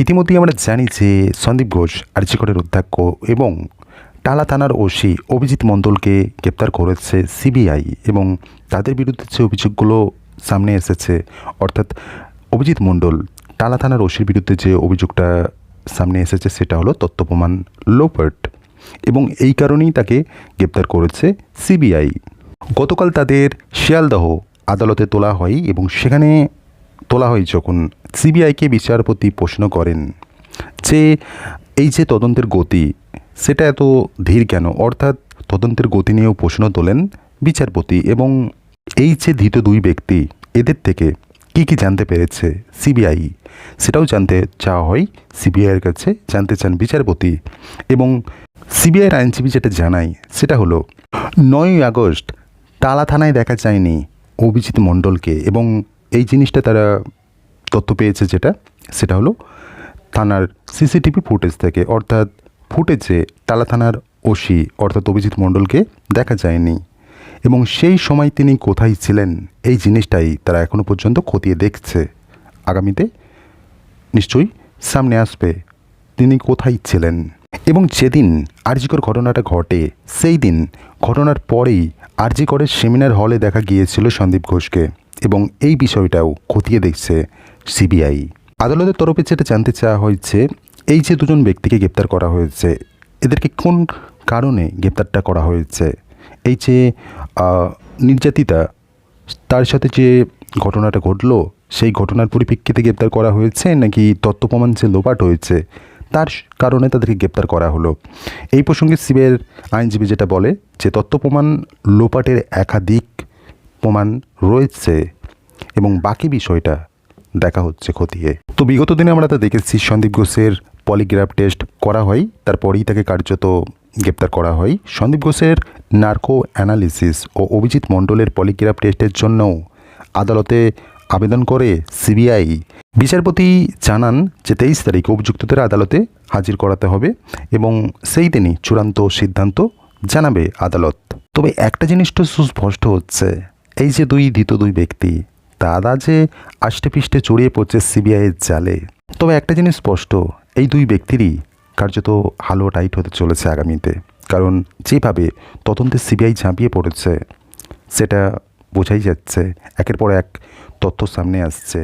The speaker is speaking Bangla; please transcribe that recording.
ইতিমধ্যেই আমরা জানি যে সন্দীপ ঘোষ আর্যিকরের অধ্যক্ষ এবং টালা থানার ওসি অভিজিৎ মণ্ডলকে গ্রেপ্তার করেছে সিবিআই এবং তাদের বিরুদ্ধে যে অভিযোগগুলো সামনে এসেছে, অর্থাৎ অভিজিৎ মণ্ডল, টালা থানার ওসির বিরুদ্ধে যে অভিযোগটা সামনে এসেছে সেটা হলো তত্ত্বপ্রমাণ লোপার্ট এবং এই কারণেই তাকে গ্রেপ্তার করেছে সিবিআই। গতকাল তাদের শিয়ালদহ আদালতে তোলা হয় এবং সেখানে তোলা হয় যখন সিবিআইকে বিচারপতি প্রশ্ন করেন যে, এই যে তদন্তের গতি, সেটা এত ধীর কেন? অর্থাৎ তদন্তের গতি নিয়েও প্রশ্ন তোলেন বিচারপতি এবং এই যে ধৃত দুই ব্যক্তি, এদের থেকে কি কি জানতে পেরেছে সিবিআই? সেটাও জানতে চাওয়া হয় সিবিআইয়ের কাছে, জানতে চান বিচারপতি এবং সিবিআইয়ের আইনজীবী যেটা জানায়, সেটা হলো, নয়ই আগস্ট তালা থানায় দেখা যায়নি অভিজিৎ মণ্ডলকে এবং এই জিনিসটা তারা তথ্য পেয়েছে যেটা, সেটা হলো থানার সিসিটিভি ফুটেজ থেকে। অর্থাৎ ফুটেজে টালা থানার ওসি অর্থাৎ অভিজিৎ মণ্ডলকে দেখা যায়নি। এবং সেই সময় তিনি কোথায় ছিলেন, এই জিনিসটাই তারা এখনও পর্যন্ত খতিয়ে দেখছে। আগামীতে নিশ্চয়ই সামনে আসবে তিনি কোথায় ছিলেন। এবং যেদিন আরজিকর ঘটনাটা ঘটে, সেই দিন ঘটনার পরেই আরজিকরের সেমিনার হলে দেখা গিয়েছিল সন্দীপ ঘোষকে এবং এই বিষয়টাও খতিয়ে দেখছে সিবিআই। আদালতের তরফে যেটা জানতে চাওয়া হয়েছে, এই যে দুজন ব্যক্তিকে গ্রেপ্তার করা হয়েছে, এদেরকে কোন কারণে গ্রেপ্তারটা করা হয়েছে? এই যে নির্যাতিতা, তার সাথে যে ঘটনাটা ঘটলো, সেই ঘটনার পরিপ্রেক্ষিতে গ্রেপ্তার করা হয়েছে নাকি তথ্য প্রমাণ যে লোপাট হয়েছে তার কারণে তাদেরকে গ্রেপ্তার করা হলো। এই প্রসঙ্গে সিবিআইয়ের আইনজীবী যেটা বলে যে তথ্য প্রমাণ লোপাটের একাধিক প্রমাণ রয়েছে এবং বাকি বিষয়টা দেখা হচ্ছে খতিয়ে। তো বিগত দিনে আমরা তা দেখেছি, সন্দীপ ঘোষের পলিগ্রাফ টেস্ট করা হয়, তারপরেই তাকে কার্যত গ্রেপ্তার করা হয়। সন্দীপ ঘোষের নার্কো অ্যানালিসিস ও অভিজিৎ মণ্ডলের পলিগ্রাফ টেস্টের জন্যও আদালতে আবেদন করে সিবিআই। বিচারপতি জানান যে তেইশ তারিখ অভিযুক্তদের আদালতে হাজির করাতে হবে এবং সেই দিনই চূড়ান্ত সিদ্ধান্ত জানাবে আদালত। তবে একটা জিনিস তো সুস্পষ্ট হচ্ছে, এই যে দুই ধৃত দুই ব্যক্তি দাদা যে আষ্টে পিষ্টে জড়িয়ে পড়ছে সিবিআইয়ের জালে। তবে একটা জিনিস স্পষ্ট, এই দুই ব্যক্তিরই কার্যত হালো টাইট হতে চলেছে আগামীতে, কারণ যেভাবে তদন্তে সিবিআই ঝাঁপিয়ে পড়েছে, সেটা বোঝাই যাচ্ছে, একের পর এক তথ্য সামনে আসছে।